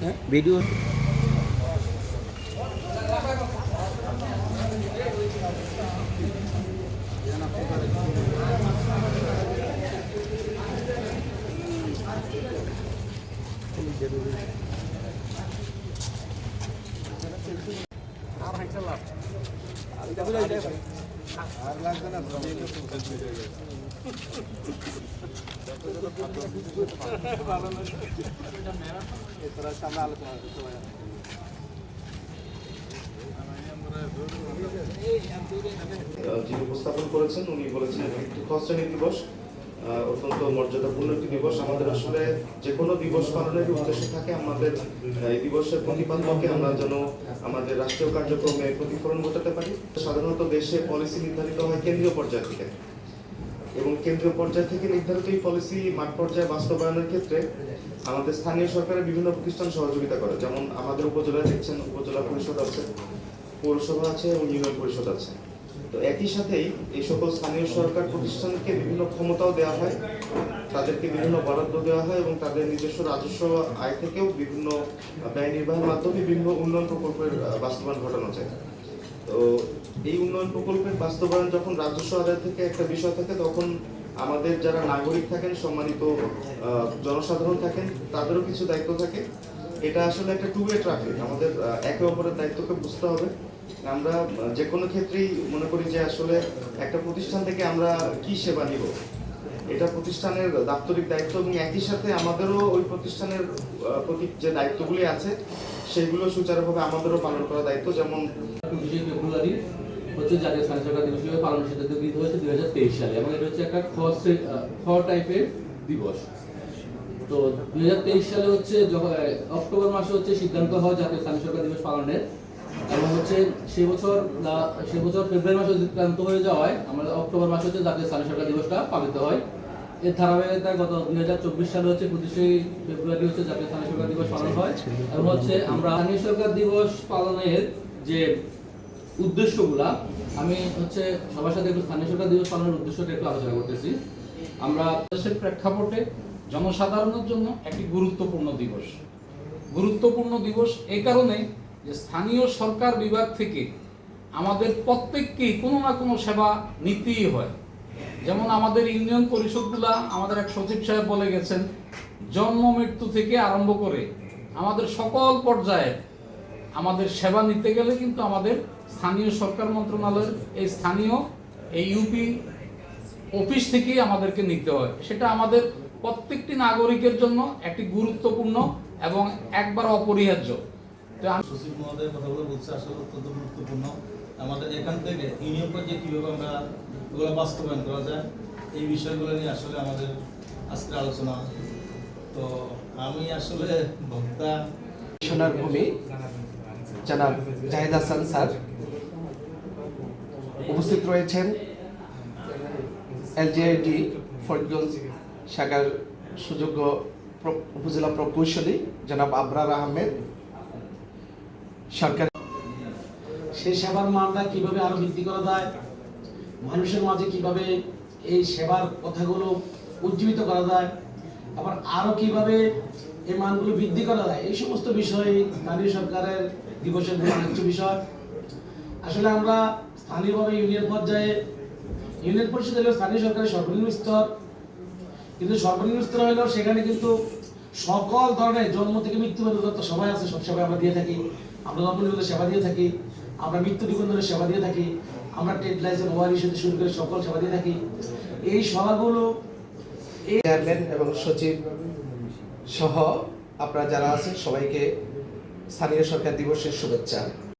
হ্যাঁ ভিডিও যিনি উপস্থাপন করেছেন উনি বলেছেন কষ্ট খসড়ানি দিবস আহ, অত্যন্ত মর্যাদাপূর্ণ একটি দিবস। আমাদের আসলে যে কোনো দিবস পালনের উদ্দেশ্য থাকে আমাদের এই দিবসের প্রতিপাদ্যকে আমরা যেন আমাদের রাষ্ট্রীয় কার্যক্রমে প্রতিফলন ঘটাতে পারি। সাধারণত দেশে পলিসি নির্ধারিত হয় কেন্দ্রীয় পর্যায় থেকে। এবং কেন্দ্রীয় পর্যায় থেকে নির্ধারিত এই পলিসি মাঠ পর্যায়ে বাস্তবায়নের ক্ষেত্রে আমাদের স্থানীয় সরকারের বিভিন্ন প্রতিষ্ঠান সহযোগিতা করে। যেমন আমাদের উপজেলায় দেখছেন, উপজেলা পরিষদ আছে, পৌরসভা আছে এবং ইউনিয়ন পরিষদ আছে। তো একই সাথেই এই সকল স্থানীয় সরকার প্রতিষ্ঠানকে বিভিন্ন ক্ষমতাও দেওয়া হয়, তাদেরকে বিভিন্ন বরাদ্দ দেওয়া হয় এবং তাদের নিজস্ব রাজস্ব আয় থেকেও বিভিন্ন ব্যয় নির্বাহের মাধ্যমে বিভিন্ন উন্নয়ন প্রকল্পের বাস্তবায়ন ঘটানো যায়। তো এই উন্নয়ন প্রকল্পের বাস্তবায়ন যখন রাজস্ব আদায় থেকে একটা বিষয় থাকে, তখন আমাদের যারা নাগরিক থাকেন, সম্মানিত জনসাধারণ থাকেন, তাদেরও কিছু দায়িত্ব থাকে। এটা আসলে একটা টু ওয়ে ট্রাফিক আমাদের একে অপরের দায়িত্বকে বুঝতে হবে। আমরা যে কোনো ক্ষেত্রেই মনে করি যে আসলে একটা প্রতিষ্ঠান থেকে আমরা কি সেবা নিব? এটা প্রতিষ্ঠানের দাপ্তরিক দায়িত্ব এবং একই সাথে আমাদেরও ওই প্রতিষ্ঠানের প্রতি যে দায়িত্বগুলি আছে, সেগুলো সুচারুভাবে আমাদেরও পালন করা দায়িত্ব। যেমন হচ্ছে জাতীয় স্থানীয় সরকার দিবস হিসেবে পালনের সিদ্ধান্ত গৃহীত হয়েছে দুই হাজার তেইশ সালে এবং এটা হচ্ছে একটা খ টাইপের দিবস। তো দুই হাজার তেইশ সালে হচ্ছে অক্টোবর মাসে হচ্ছে সিদ্ধান্ত হয় জাতীয় স্থানীয় সরকার দিবস পালনের। এবং হচ্ছে সে বছর সে বছর ফেব্রুয়ারি মাসে হয়ে যাওয়ায় অক্টোবর মাসে হচ্ছে জাতীয় স্থানীয় সরকার দিবসটা পালিত হয়। এর ধারাবাহিকতায় গত দুই হাজার চব্বিশ সালে হচ্ছে ফেব্রুয়ারি হচ্ছে জাতীয় স্থানীয় সরকার দিবস পালন হয় এবং হচ্ছে আমরা স্থানীয় সরকার দিবস পালনের যে উদ্দেশ্যগুলা, আমি হচ্ছে সবার সাথে একটু স্থানীয় সরকার দিবস পালনের উদ্দেশ্যটা একটু আলোচনা করতেছি। আমরা দেশের প্রেক্ষাপটে জনসাধারণের জন্য একটি গুরুত্বপূর্ণ দিবস। গুরুত্বপূর্ণ দিবস এই কারণে যে স্থানীয় সরকার বিভাগ থেকে আমাদের প্রত্যেককেই কোনো না কোনো সেবা নিতেই হয়। যেমন আমাদের ইউনিয়ন পরিষদগুলা, আমাদের এক সচিব সাহেব বলে গেছেন, জন্ম মৃত্যু থেকে আরম্ভ করে আমাদের সকল পর্যায়ে আমাদের সেবা নিতে গেলে কিন্তু আমাদের স্থানীয় সরকার মন্ত্রণালয়ের এই স্থানীয় এই ইউপি অফিস থেকেই আমাদেরকে নিতে হয়। সেটা আমাদের প্রত্যেকটি নাগরিকের জন্য একটি গুরুত্বপূর্ণ এবং একবার অপরিহার্য। সচিব মহোদয় কথাগুলো বলছে আসলে অত্যন্ত গুরুত্বপূর্ণ। আমাদের এখান থেকে ইউনিয়ন পর্যায়ে কীভাবে আমরা এগুলো বাস্তবায়ন করা যায় এই বিষয়গুলো নিয়ে আসলে আমাদের আজকের আলোচনা। তো আমি আসলে বক্তা সোনার ভূমি জনাব জাহিদ হাসান স্যার উপস্থিত রয়েছেন এলজিআইডি ফরিদগঞ্জ শাখার সুযোগ্য উপজেলা প্রকৌশলী জনাব আবরার আহমেদ সরকার সেই সেবার মানটা কীভাবে আরও বৃদ্ধি করা যায়? মানুষের মাঝে কীভাবে এই সেবার কথাগুলো উজ্জীবিত করা যায়? আবার আরও কীভাবে এই মানগুলো বৃদ্ধি করা যায়? এই সমস্ত বিষয়ে স্থানীয় সরকারের দিবসের আলোচ্য বিষয়। আসলে আমরা স্থানীয়ভাবে ইউনিয়ন পর্যায়ে ইউনিয়ন পরিষদ হলো স্থানীয় সরকারের সর্বনিম্ন স্তর। কিন্তু সর্বনিম্ন স্তর হলেও সেখানে কিন্তু সকল ধরনের জন্ম থেকে মৃত্যু পর্যন্ত সবাই আছে, সব সেবা আমরা দিয়ে থাকি। আমরা জন্ম সেবা দিয়ে থাকি, আমরা মৃত্যু নিবন্ধনের সেবা দিয়ে থাকি, আমরা টেড লাইসেন্স মোবাইল হিসেবে শুরু করে সকল সেবা দিয়ে থাকি। এই সভাগুলো চেয়ারম্যান এবং সচিব সহ আপনারা যারা আছেন সবাইকে স্থানীয় সরকার দিবসের শুভেচ্ছা।